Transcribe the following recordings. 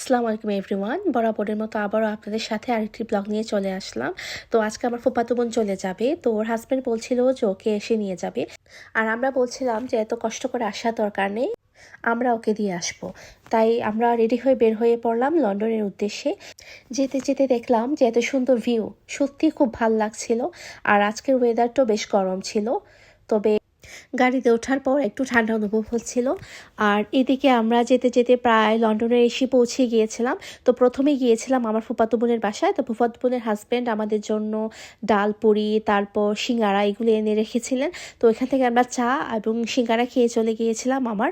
আসসালামু আলাইকুম এভরিওয়ান। বরাবরের মতো আবারও আপনাদের সাথে আরেকটি ব্লগ নিয়ে চলে আসলাম। তো আজকে আমার ফুপাতো বোন চলে যাবে। তো ওর হাজব্যান্ড বলছিল যে ওকে এসে নিয়ে যাবে। আর আমরা বলছিলাম যে এত কষ্ট করে আসার দরকার নেই। আমরা ওকে দিয়ে আসব। তাই আমরা রেডি হয়ে বের হয়ে পড়লাম লন্ডনের উদ্দেশ্যে। যেতে যেতে দেখলাম যে এত সুন্দর ভিউ সত্যি খুব ভালো লাগছিল। আর আজকের ওয়েদারটাও বেশ গরম ছিল। তবে গাড়িতে ওঠার পর একটু ঠান্ডা অনুভব হচ্ছিল। আর এদিকে আমরা যেতে যেতে প্রায় লন্ডনে এসে পৌঁছে গিয়েছিলাম। তো প্রথমে গিয়েছিলাম আমার ফুফাতো বোনের বাসায়। তো ফুফাতো বোনের হাজব্যান্ড আমাদের জন্য ডাল, পুরি, তারপর সিঙ্গারা এগুলো এনে রেখেছিলেন। তো এখান থেকে আমরা চা এবং সিঙ্গারা খেয়ে চলে গিয়েছিলাম আমার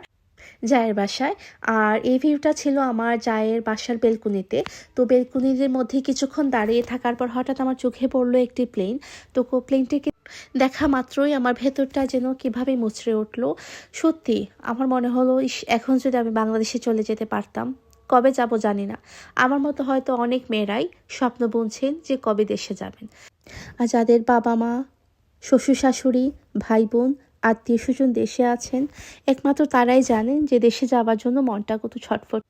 জায়ের বাসায়। আর এই ভিউটা ছিল আমার জায়ের বাসার বেলকুনিতে। তো বেলকুনির মধ্যে কিছুক্ষণ দাঁড়িয়ে থাকার পর হঠাৎ আমার চোখে পড়ল একটি প্লেন। তো প্লেনটিকে দেখা মাত্রই আমার ভেতরটা যেন কীভাবে মুচড়ে উঠল। সত্যি, আমার মনে হলো এখন যদি আমি বাংলাদেশে চলে যেতে পারতাম, কবে যাব জানি না। আমার মতো হয়তো অনেক মেয়েরাই স্বপ্ন বুনছেন যে কবে দেশে যাবেন। আর যাদের বাবা মা শ্বশুর শাশুড়ি ভাই বোন আত্মীয় স্বজন দেশে আছেন, একমাত্র তারাই জানেন যে দেশে যাওয়ার জন্য মনটা কত ছটফট।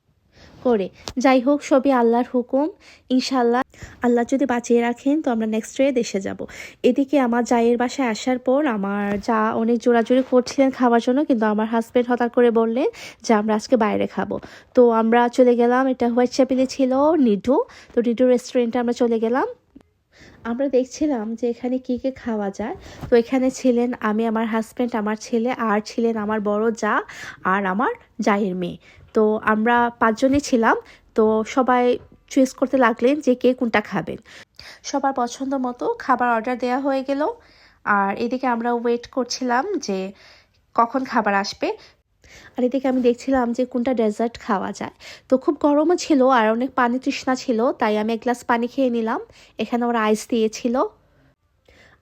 করে। যাই হোক, সবই আল্লাহর হুকুম। ইনশাল্লাহ আল্লাহ যদি বাঁচিয়ে রাখেন, তো আমরা নেক্সট ডে দেশে যাব। এদিকে আমার জায়ের বাসায় আসার পর আমার যা অনেক জোরাজোরি করছিলেন খাওয়ার জন্য, কিন্তু আমার হাজব্যান্ড হঠাৎ করে বললেন যে, আমরা আজকে বাইরে খাব। তো আমরা চলে গেলাম, এটা হোয়াইট চ্যাপেলে ছিল নিডু। তো নিডু রেস্টুরেন্টে আমরা চলে গেলাম। আমরা দেখছিলাম যে এখানে কী কী খাওয়া যায়। তো এখানে ছিলেন আমি, আমার হাজব্যান্ড আমার ছেলে, আর ছিলেন আমার বড় যা, আর আমার জায়ের মেয়ে। তো আমরা পাঁচজনই ছিলাম, তো সবাই চুজ করতে লাগলেন যে কে কোনটা খাবেন। সবার পছন্দ মতো খাবার অর্ডার দেওয়া হয়ে গেল। আর এদিকে আমরা ওয়েট করছিলাম যে কখন খাবার আসবে। আর এদিকে আমি দেখছিলাম যে কোনটা ডেজার্ট খাওয়া যায়। তো খুব গরমও ছিল আর অনেক পানি তৃষ্ণা ছিল, তাই আমি এক গ্লাস পানি খেয়ে নিলাম। এখানে ওরা আইস দিয়েছিল।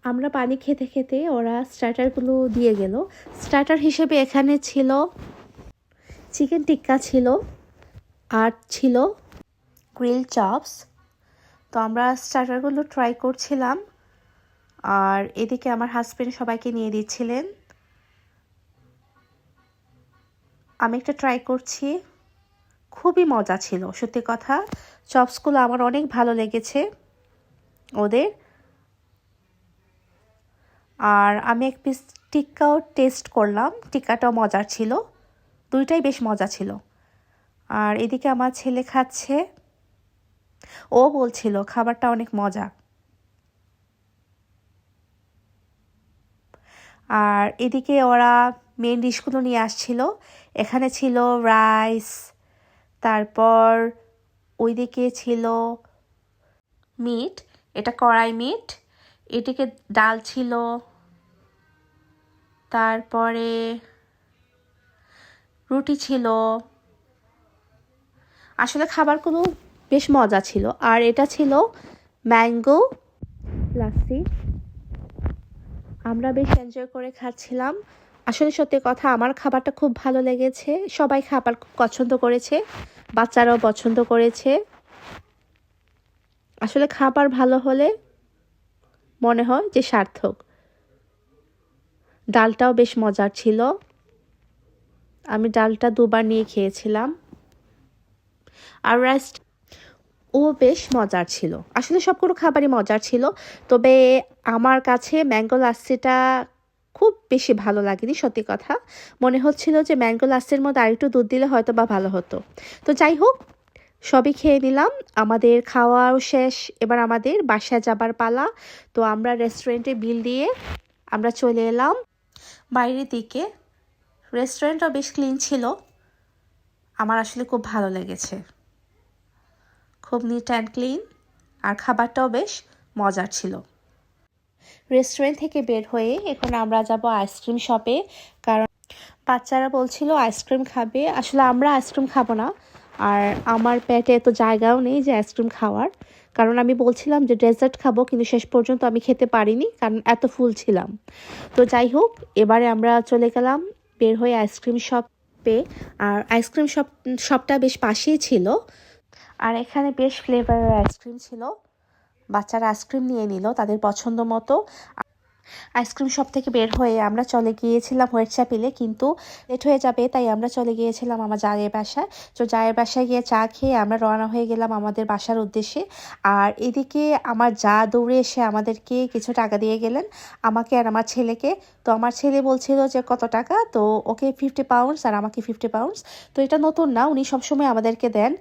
আমরা পানি খেতে খেতে ওরা স্টার্টারগুলো দিয়ে গেল। স্টার্টার হিসেবে এখানে ছিল চিকেন টিক্কা ছিল আর ছিল গ্রিল চপস তো আমরা স্টার্টারগুলো ট্রাই করছিলাম। আর এদিকে আমার হাজব্যান্ড সবাইকে নিয়ে দিচ্ছিলেন। আমি একটা ট্রাই করছি। খুবই মজা ছিল, সত্যি কথা। চপসগুলো আমার অনেক ভালো লেগেছে ওদের। আর আমি এক পিস টিক্কাও টেস্ট করলাম। টিক্কাটাও মজার ছিল, দুইটাই বেশ মজা ছিল। আর এদিকে আমার ছেলে খাচ্ছে। ও বলছিল, খাবারটা অনেক মজা। আর এদিকে ওরা মেন ডিশগুলো নিয়ে আসছিল। এখানে ছিল রাইস তারপর ওইদিকে ছিল মিট এটা কড়াই মিট এদিকে ডাল ছিল, তারপরে রুটি ছিল। আসলে খাবারগুলো বেশ মজা ছিল। আর এটা ছিল ম্যাঙ্গো লাসি আমরা বেশ এনজয় করে খাচ্ছিলাম। আসলে সত্যি কথা, আমার খাবারটা খুব ভালো লেগেছে। সবাই খাবার খুব পছন্দ করেছে, বাচ্চারাও পছন্দ করেছে। আসলে খাবার ভালো হলে মনে হয় যে সার্থক। ডালটাও বেশ মজার ছিল। আমি ডালটা দুবার নিয়ে খেয়েছিলাম। আর রাইস ও বেশ মজার ছিল। আসলে সবগুলো খাবারই মজার ছিল। তবে আমার কাছে ম্যাঙ্গো লাস্সিটা খুব বেশি ভালো লাগেনি, সত্যি কথা। মনে হচ্ছিল যে ম্যাঙ্গো লাস্সির মধ্যে আরেকটু দুধ দিলে হয়তো বা ভালো হতো। তো যাই হোক, সবই খেয়ে নিলাম। আমাদের খাওয়াও শেষ। এবার আমাদের বাসায় যাবার পালা। তো আমরা রেস্টুরেন্টে বিল দিয়ে আমরা চলে এলাম। বাইরের দিকে রেস্টুরেন্টটাও বেশ ক্লিন ছিল। আমার আসলে খুব ভালো লেগেছে। খুব নিট অ্যান্ড ক্লিন আর খাবারটাও বেশ মজার ছিল। রেস্টুরেন্ট থেকে বের হয়ে এখন আমরা যাব আইসক্রিম শপে কারণ বাচ্চারা বলছিল আইসক্রিম খাবে। আসলে আমরা আইসক্রিম খাব না। আর আমার পেটে এত জায়গাও নেই যে আইসক্রিম খাওয়ার। কারণ আমি বলছিলাম যে ডেজার্ট খাব, কিন্তু শেষ পর্যন্ত আমি খেতে পারিনি, কারণ এত ফুল ছিলাম। তো যাই হোক, এবারে আমরা চলে গেলাম বের হয়ে আইসক্রিম শপে আর আইসক্রিম শপ শপটা বেশ পাশেই ছিল। আর এখানে বেশ ফ্লেভারের আইসক্রিম ছিল। বাচ্চারা আইসক্রিম নিয়ে নিল তাদের পছন্দ মতো। আইসক্রিম শপ থেকে বের হয়ে আমরা চলে গিয়েছিলাম হোয়াইট চ্যাপেলে কিন্তু লেট হয়ে যাবে, তাই আমরা চলে গিয়েছিলাম আমার জায়ের বাসায়। তো জায়ের বাসায় গিয়ে চা খেয়ে আমরা রওনা হয়ে গেলাম আমাদের বাসার উদ্দেশ্যে। আর এদিকে আমার যা দৌড়ে এসে আমাদেরকে কিছু টাকা দিয়ে গেলেন, আমাকে আর আমার ছেলেকে। তো আমার ছেলে বলছিল যে, কত টাকা? তো ওকে ফিফটি পাউন্ডস আর আমাকে ফিফটি পাউন্ডস তো এটা নতুন না, উনি সবসময় আমাদেরকে দেন।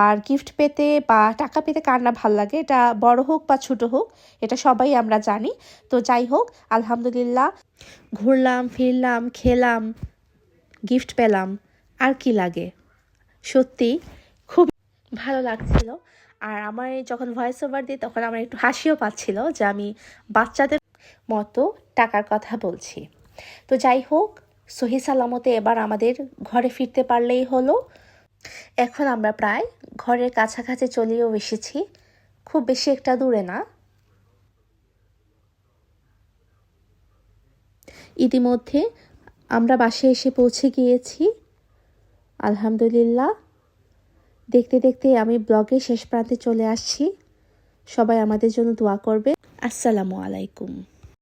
আর গিফট পেতে বা টাকা পেতে কার না ভালো লাগে, এটা বড় হোক বা ছোট হোক, এটা সবাই আমরা জানি। তো যাই হোক আলহামদুলিল্লাহ। ঘুরলাম, ফিরলাম, খেলাম গিফট পেলাম, আর কি লাগে। সত্যি খুব ভালো লাগছিল। আর আমার যখন ভয়েস ওভার দিই, তখন আমার একটু হাসিও পাচ্ছিল যে আমি বাচ্চাদের মতো টাকার কথা বলছি। তো যাই হোক, সহি সালামতে এবার আমাদের ঘরে ফিরতে পারলেই হলো। এখন আমরা প্রায় ঘরের কাছাকাছি চলেও এসেছি। খুব বেশি একটা দূরে না। ইতিমধ্যে আমরা বাসে এসে পৌঁছে গিয়েছি। আলহামদুলিল্লাহ। দেখতে দেখতে আমি ব্লগে শেষ প্রান্তে চলে আসছি। সবাই আমাদের জন্য দোয়া করবে। আসসালামু আলাইকুম।